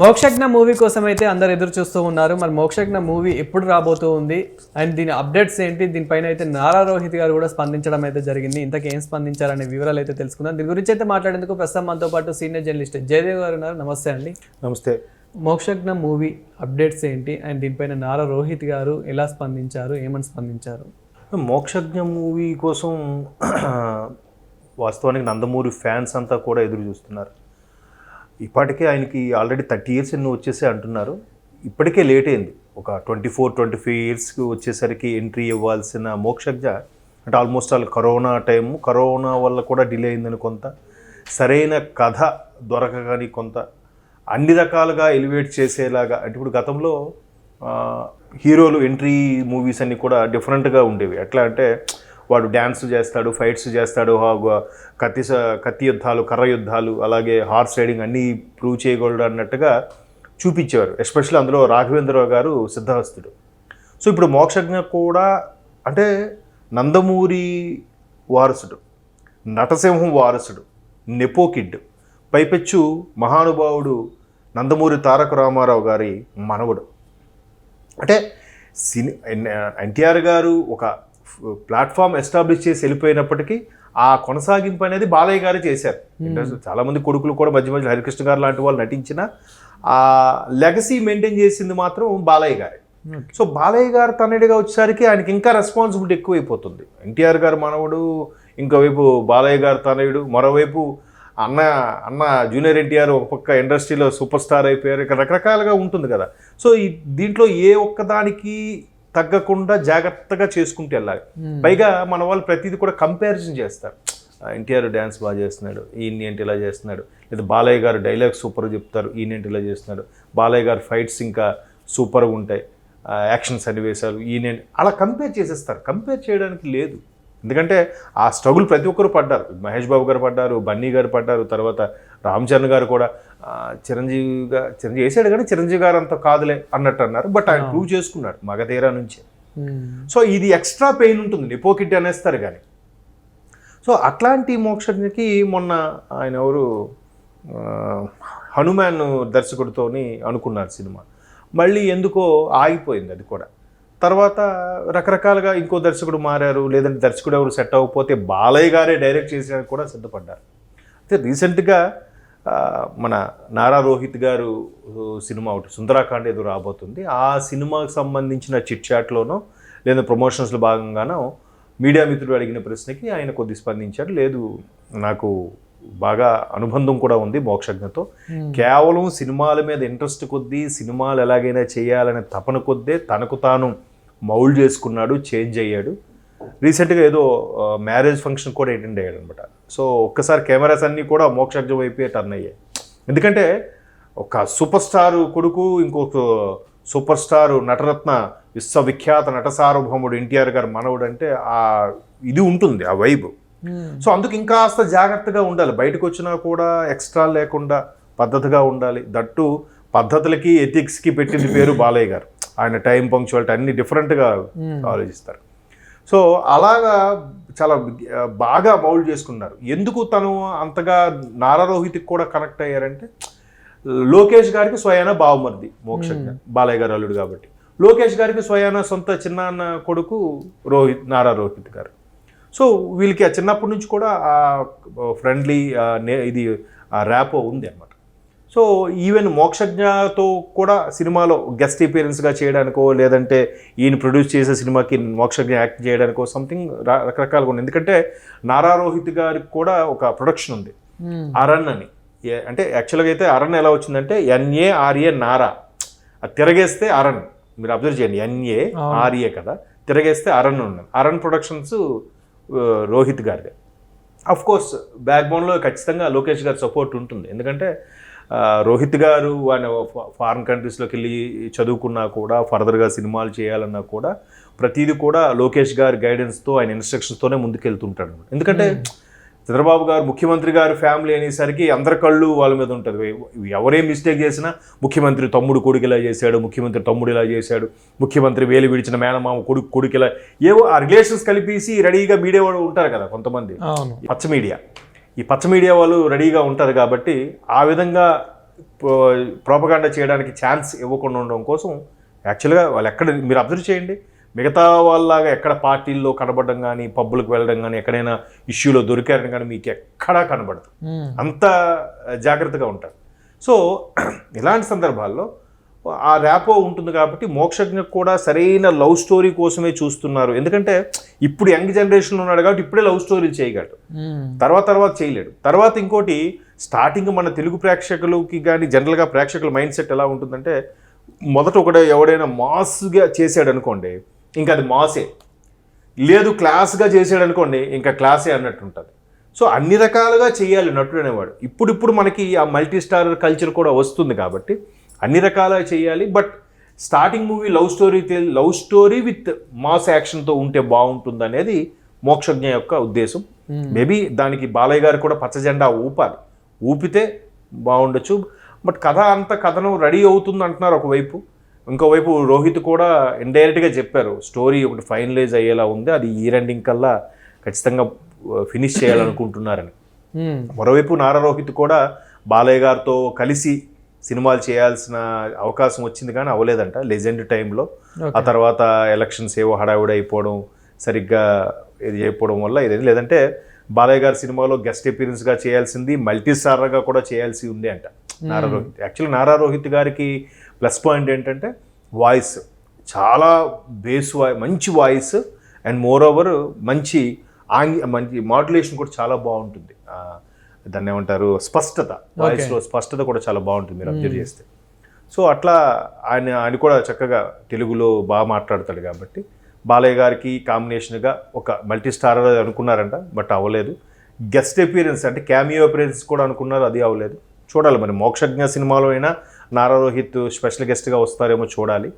Mokshagna movie కోసం అయితే అందరు ఎదురు చూస్తూ ఉన్నారు. మరి మోక్షజ్ఞ మూవీ ఎప్పుడు రాబోతూ ఉంది? అండ్ దీని అప్డేట్స్ ఏంటి? దీనిపైన అయితే నారా రోహిత్ గారు కూడా స్పందించడం అయితే జరిగింది. ఇంతకీ ఏం స్పందించారనే వివరాలు అయితే తెలుసుకుందాం. దీని గురించి అయితే మాట్లాడేందుకు ప్రస్తుతం మనతో పాటు సీనియర్ జర్నలిస్ట్ జయదేవ్ గారు ఉన్నారు. నమస్తే అండి. నమస్తే. మోక్షజ్ఞ మూవీ అప్డేట్స్ ఏంటి? అండ్ దీనిపైన నారా రోహిత్ గారు ఎలా స్పందించారు? ఏమని స్పందించారు? మోక్షజ్ఞ మూవీ కోసం వాస్తవానికి నందమూరి ఫ్యాన్స్ అంతా కూడా ఎదురు చూస్తున్నారు. ఇప్పటికే ఆయనకి ఆల్రెడీ థర్టీ ఇయర్స్ ఎన్నో వచ్చేసే అంటున్నారు. ఇప్పటికే లేట్ అయింది. ఒక ట్వంటీ ఫోర్ ట్వంటీ ఫైవ్ ఇయర్స్కి వచ్చేసరికి ఎంట్రీ ఇవ్వాల్సిన మోక్షజ్ఞ అంటే almost all corona time corona వల్ల కూడా డిలే అయిందని కొంత సరైన కథ దొరకగాని కొంత అన్ని రకాలుగా ఎలివేట్ చేసేలాగా అంటే ఇప్పుడు గతంలో హీరోలు ఎంట్రీ మూవీస్ అన్నీ కూడా డిఫరెంట్గా ఉండేవి. ఎట్లా అంటే వాడు డ్యాన్స్ చేస్తాడు ఫైట్స్ చేస్తాడు కత్తి కత్తి యుద్ధాలు కర్ర యుద్ధాలు అలాగే హార్స్ రైడింగ్ అన్నీ ప్రూవ్ చేయగలడు అన్నట్టుగా చూపించేవారు. ఎస్పెషల్లీ అందులో రాఘవేంద్రరావు గారు సిద్ధహస్తుడు. సో ఇప్పుడు మోక్షజ్ఞ కూడా అంటే నందమూరి వారసుడు నటసింహం వారసుడు నెపోకిడ్ పైపెచ్చు మహానుభావుడు నందమూరి తారక రామారావు గారి మనవడు. అంటే సిని ఎన్టీఆర్ గారు ఒక ప్లాట్ఫామ్ ఎస్టాబ్లిష్ చేసి వెళ్ళిపోయినప్పటికీ ఆ కొనసాగింపు అనేది బాలయ్య గారే చేశారు. ఇండస్ట్రీ చాలా మంది కొడుకులు కూడా మధ్య మధ్యలో హరికృష్ణ గారు లాంటి వాళ్ళు నటించిన ఆ లెగసీ మెయింటైన్ చేసింది మాత్రం బాలయ్య గారే. సో బాలయ్య గారు తనడిగా వచ్చేసరికి ఆయనకి ఇంకా రెస్పాన్సిబిలిటీ ఎక్కువైపోతుంది. ఎన్టీఆర్ గారు మనవడు ఇంకోవైపు బాలయ్య గారు తనయుడు మరోవైపు అన్న అన్న జూనియర్ ఎన్టీఆర్ ఒక పక్క ఇండస్ట్రీలో సూపర్ స్టార్ అయిపోయారు ఇక్కడ రకరకాలుగా ఉంటుంది కదా. సో ఈ దీంట్లో ఏ ఒక్కదానికి తగ్గకుండా జాగ్రత్తగా చేసుకుంటూ వెళ్ళాలి. పైగా మన వాళ్ళు ప్రతిదీ కూడా కంపారిజన్ చేస్తారు. ఎన్టీఆర్ డ్యాన్స్ బాగా చేస్తున్నాడు ఈయన ఏంటి ఇలా చేస్తున్నాడు. లేదా బాలయ్య గారు డైలాగ్ సూపర్ చెప్తారు ఈయన ఏంటి ఇలా చేస్తున్నాడు. బాలయ్య గారు ఫైట్స్ ఇంకా సూపర్గా ఉంటాయి. యాక్షన్ సన్నివేశాలు ఈయన అలా కంపేర్ చేసేస్తారు. కంపేర్ చేయడానికి లేదు. ఎందుకంటే ఆ స్ట్రగుల్ ప్రతి ఒక్కరు పడ్డారు. మహేష్ బాబు గారు పడ్డారు బన్నీ గారు పడ్డారు తర్వాత రామ్ చరణ్ గారు కూడా చిరంజీవిగా చిరంజీవి వేసాడు కానీ చిరంజీవి గారు అంత కాదులే అన్నట్టు అన్నారు. బట్ ఆయన ప్రూవ్ చేసుకున్నాడు మగధీరా నుంచి. సో ఇది ఎక్స్ట్రా పెయిన్ ఉంటుంది. నిపోకిట్ అనేస్తారు కానీ. సో అట్లాంటి మోక్షజ్ఞకి మొన్న ఆయన ఎవరు హనుమాన్ దర్శకుడితోని అనుకున్నారు సినిమా. మళ్ళీ ఎందుకో ఆగిపోయింది అది కూడా. తర్వాత రకరకాలుగా ఇంకో దర్శకుడు మారారు లేదంటే దర్శకుడు ఎవరు సెట్ అవ్వకపోతే బాలయ్య గారే డైరెక్ట్ చేసేందుకు కూడా సిద్ధపడ్డారు. అయితే రీసెంట్గా మన నారా రోహిత్ గారు సినిమా ఒకటి సుందరాకాండ్ ఏదో రాబోతుంది. ఆ సినిమాకి సంబంధించిన చిట్ చాట్లోనో లేదా ప్రమోషన్స్లో భాగంగానో మీడియా మిత్రుడు అడిగిన ప్రశ్నకి ఆయన కొద్ది స్పందించారు. లేదు నాకు బాగా అనుబంధం కూడా ఉంది మోక్షజ్ఞతో. కేవలం సినిమాల మీద ఇంట్రెస్ట్ కొద్దీ సినిమాలు ఎలాగైనా చేయాలనే తపన కొద్దే తనకు తాను మౌల్డ్ చేసుకున్నాడు చేంజ్ అయ్యాడు. రీసెంట్గా ఏదో మ్యారేజ్ ఫంక్షన్ కూడా అటెండ్ అయ్యాడు అనమాట సో ఒక్కసారి కెమెరాస్ అన్నీ కూడా మోక్షజ్ఞ వైపే టర్న్ అయ్యాయి. ఎందుకంటే ఒక సూపర్ స్టార్ కొడుకు ఇంకొక సూపర్ స్టార్ నటరత్న విశ్వవిఖ్యాత నట సార్వభౌముడు ఎన్టీఆర్ గారు మనవుడు అంటే ఆ ఇది ఉంటుంది ఆ వైబ్ సో అందుకు ఇంకాస్త జాగ్రత్తగా ఉండాలి. బయటకు వచ్చినా కూడా ఎక్స్ట్రా లేకుండా పద్ధతిగా ఉండాలి. దట్టు పద్ధతులకి ఎథిక్స్కి పెట్టింది పేరు బాలయ్య గారు. ఆయన టైం పంక్చువాలిటీ అన్ని డిఫరెంట్గా ఆలోచిస్తారు. సో అలాగా చాలా బాగా మౌల్డ్ చేసుకున్నారు. ఎందుకు తను అంతగా నారా రోహిత్కి కూడా కనెక్ట్ అయ్యారంటే లోకేష్ గారికి స్వయాన బావమర్ది మోక్షజ్ఞ బాలయ్య గారు అల్లుడు కాబట్టి. లోకేష్ గారికి స్వయాన సొంత చిన్నాన్న కొడుకు రోహిత్ నారా రోహిత్ గారు. సో వీళ్ళకి ఆ చిన్నప్పటి నుంచి కూడా ఆ ఫ్రెండ్లీ ఇది ఆ ర్యాపో ఉంది అన్నమాట. సో ఈవెన్ మోక్షజ్ఞతో కూడా సినిమాలో గెస్ట్ అపియరెన్స్గా చేయడానికో లేదంటే ఈయన ప్రొడ్యూస్ చేసే సినిమాకి మోక్షజ్ఞ యాక్ట్ చేయడానికో సంథింగ్ రకరకాలుగా ఉంది. ఎందుకంటే నారా రోహిత్ గారికి కూడా ఒక ప్రొడక్షన్ ఉంది. అరణ్ అని. అంటే యాక్చువల్గా అయితే అరణ్ ఎలా వచ్చిందంటే ఎన్ఏ ఆర్ఏ నారా. అది తిరగేస్తే అరణ్ మీరు అబ్జర్వ్ చేయండి. ఎన్ఏ ఆర్ఏ కదా. తిరగేస్తే అరణ్ ఉన్నది అరణ్ ప్రొడక్షన్స్ రోహిత్ గారిది. అఫ్ కోర్స్ బ్యాక్ బోన్లో ఖచ్చితంగా లోకేష్ గారి సపోర్ట్ ఉంటుంది. ఎందుకంటే రోహిత్ గారు ఆయన ఫారిన్ కంట్రీస్లోకి వెళ్ళి చదువుకున్నా కూడా ఫర్దర్గా సినిమాలు చేయాలన్నా కూడా ప్రతిదీ కూడా లోకేష్ గారి గైడెన్స్తో ఆయన ఇన్స్ట్రక్షన్స్తోనే ముందుకెళ్తుంటాడు ఎందుకంటే చంద్రబాబు గారు ముఖ్యమంత్రి గారు ఫ్యామిలీ అనేసరికి అందరి కళ్ళు వాళ్ళ మీద ఉంటుంది. ఎవరేం మిస్టేక్ చేసినా ముఖ్యమంత్రి తమ్ముడు కొడుకు ఇలా చేశాడు ముఖ్యమంత్రి తమ్ముడు ఇలా చేశాడు ముఖ్యమంత్రి వేలు విడిచిన మేనమామ కొడుకు కొడుకు ఇలా ఏవో ఆ రిలేషన్స్ కలిపేసి రెడీగా మీడియా వాళ్ళు ఉంటారు కదా కొంతమంది. పచ్చ మీడియా. ఈ పచ్చ మీడియా వాళ్ళు రెడీగా ఉంటారు కాబట్టి ఆ విధంగా ప్రోపగాండా చేయడానికి ఛాన్స్ ఇవ్వకుండా ఉండడం కోసం యాక్చువల్గా వాళ్ళు ఎక్కడ మీరు అబ్జర్వ్ చేయండి. మిగతా వాళ్ళలాగా ఎక్కడ పార్టీల్లో కనబడడం కానీ పబ్బులకు వెళ్ళడం కానీ ఎక్కడైనా ఇష్యూలో దొరికారని కానీ మీకు ఎక్కడా కనబడదు. అంత జాగ్రత్తగా ఉంటారు. సో ఇలాంటి సందర్భాల్లో ఆ ర్యాపో ఉంటుంది కాబట్టి మోక్షజ్ఞకు కూడా సరైన లవ్ స్టోరీ కోసమే చూస్తున్నారు. ఎందుకంటే ఇప్పుడు యంగ్ జనరేషన్లో ఉన్నాడు కాబట్టి ఇప్పుడే లవ్ స్టోరీలు చేయగలడు. తర్వాత తర్వాత చేయలేడు. తర్వాత ఇంకోటి స్టార్టింగ్ మన తెలుగు ప్రేక్షకులకి కానీ జనరల్గా ప్రేక్షకుల మైండ్ సెట్ ఎలా ఉంటుందంటే మొదట ఒకడే ఎవడైనా మాస్గా చేసాడు అనుకోండి ఇంకా అది మాసే. లేదు క్లాస్గా చేసాడు అనుకోండి ఇంకా క్లాసే అన్నట్టు ఉంటుంది. సో అన్ని రకాలుగా చేయాలి నటుడు అనేవాడు. ఇప్పుడిప్పుడు మనకి ఆ మల్టీ స్టార్ కల్చర్ కూడా వస్తుంది కాబట్టి అన్ని రకాలుగా చేయాలి but starting movie love story love story with mass యాక్షన్తో ఉంటే బాగుంటుంది అనేది మోక్షజ్ఞ యొక్క ఉద్దేశం. మేబీ దానికి బాలయ్య గారు కూడా పచ్చజెండా ఊపాలి. ఊపితే బాగుండొచ్చు బట్ కథ అంత కథనం రెడీ అవుతుంది అంటున్నారు ఒకవైపు. ఇంకోవైపు రోహిత్ కూడా ఇండైరెక్ట్గా చెప్పారు స్టోరీ ఒకటి ఫైనలైజ్ అయ్యేలా ఉంది అది ఈ రెండింగ్ కల్లా ఖచ్చితంగా ఫినిష్ చేయాలనుకుంటున్నారని. మరోవైపు నారా రోహిత్ కూడా బాలయ్య గారితో కలిసి సినిమాలు చేయాల్సిన అవకాశం వచ్చింది కానీ అవ్వలేదంట. లెజెండ్ టైంలో ఆ తర్వాత ఎలక్షన్స్ ఏవో హడావిడి అయిపోవడం సరిగ్గా ఇది అయిపోవడం వల్ల ఇది లేదంటే బాలయ్య గారి సినిమాలో గెస్ట్ అపీరెన్స్గా చేయాల్సింది మల్టీ స్టారర్గా కూడా చేయాల్సి ఉంది అంట. నారా రోహిత్. యాక్చువల్లీ నారా రోహిత్ గారికి ప్లస్ పాయింట్ ఏంటంటే వాయిస్ చాలా బేస్ వాయి మంచి వాయిస్ అండ్ మోర్ ఓవర్ మంచి ఆంగి మంచి మాడ్యులేషన్ కూడా చాలా బాగుంటుంది. దాన్ని ఏమంటారు? స్పష్టత. వాయిస్లో స్పష్టత కూడా చాలా బాగుంటుంది మీరు అబ్జర్వ్ చేస్తే. సో అట్లా ఆయన ఆయన కూడా చక్కగా తెలుగులో బాగా మాట్లాడతాడు కాబట్టి బాలయ్య గారికి కాంబినేషన్గా ఒక మల్టీ స్టార్ అనుకున్నారంట బట్ అవ్వలేదు. గెస్ట్ అపీరెన్స్ అంటే క్యామియో అపీరెన్స్ కూడా అనుకున్నారు అది అవ్వలేదు. చూడాలి మరి మోక్షజ్ఞ సినిమాలో అయినా నారా రోహిత్ స్పెషల్ గెస్ట్గా వస్తారేమో చూడాలి.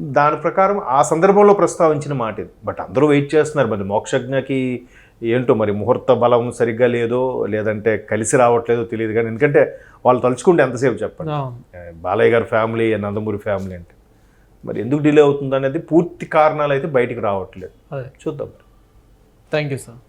దాని ప్రకారం ఆ సందర్భంలో ప్రస్తావించిన మాట ఇది. బట్ అందరూ వెయిట్ చేస్తున్నారు మరి మోక్షజ్ఞకి ఏంటో మరి ముహూర్త బలం సరిగ్గా లేదో లేదంటే కలిసి రావట్లేదో తెలియదు కానీ ఎందుకంటే వాళ్ళు తలుచుకుంటే ఎంతసేపు చెప్పండి. బాలయ్య గారి ఫ్యామిలీ నందమూరి ఫ్యామిలీ అంటే. మరి ఎందుకు డిలే అవుతుంది అనేది పూర్తి కారణాలు అయితే బయటికి రావట్లేదు. చూద్దాం. Thank you sir.